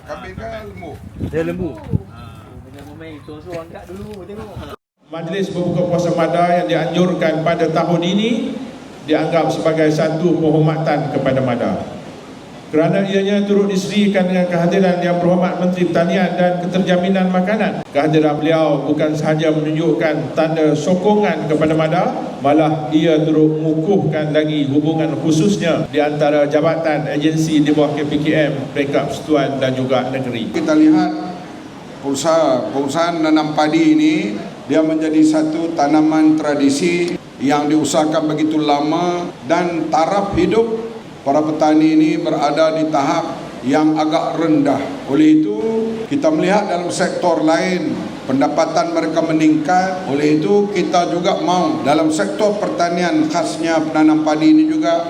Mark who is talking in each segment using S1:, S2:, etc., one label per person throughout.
S1: Kambing kan lembu.
S2: Dia lembu.
S3: Jangan main suang-suang kat dulu tengok.
S4: Majlis berbuka puasa Mada yang dianjurkan pada tahun ini dianggap sebagai satu penghormatan kepada Mada. Kerana ianya turut diserikan dengan kehadiran Yang Berhormat Menteri Pertanian dan Keterjaminan Makanan. Kehadiran beliau bukan sahaja menunjukkan tanda sokongan kepada Mada, malah ia turut mengukuhkan lagi hubungan khususnya di antara jabatan agensi di bawah KPKM, Peringkat Persatuan dan juga negeri.
S1: Kita lihat usaha perusahaan nanam padi ini dia menjadi satu tanaman tradisi yang diusahakan begitu lama dan taraf hidup para petani ini berada di tahap yang agak rendah. Oleh itu, kita melihat dalam sektor lain pendapatan mereka meningkat. Oleh itu, kita juga mau dalam sektor pertanian khasnya penanam padi ini juga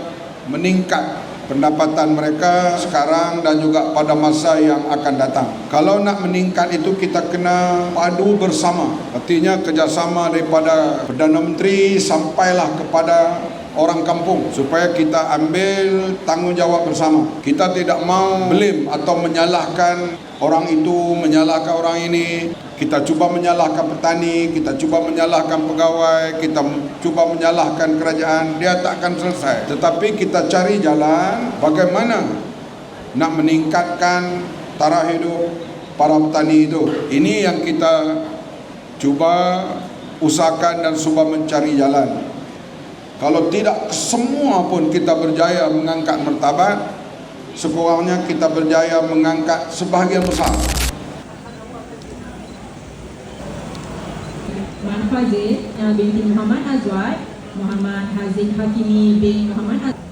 S1: meningkat pendapatan mereka sekarang dan juga pada masa yang akan datang. Kalau nak meningkat itu kita kena padu bersama. Artinya kerjasama daripada Perdana Menteri sampailah kepada orang kampung supaya kita ambil tanggungjawab bersama. Kita tidak mau blame atau menyalahkan orang itu, menyalahkan orang ini. Kita cuba menyalahkan petani, kita cuba menyalahkan pegawai, kita cuba menyalahkan kerajaan, dia tak akan selesai. Tetapi kita cari jalan bagaimana nak meningkatkan taraf hidup para petani itu. Ini yang kita cuba usahakan dan cuba mencari jalan. Kalau tidak semua pun kita berjaya mengangkat martabat, sekurangnya kita berjaya mengangkat sebahagian besar.
S5: Wan Fazil uh, binti Muhammad Azwar, Muhammad Hazin Hakimi bin Muhammad Azwar.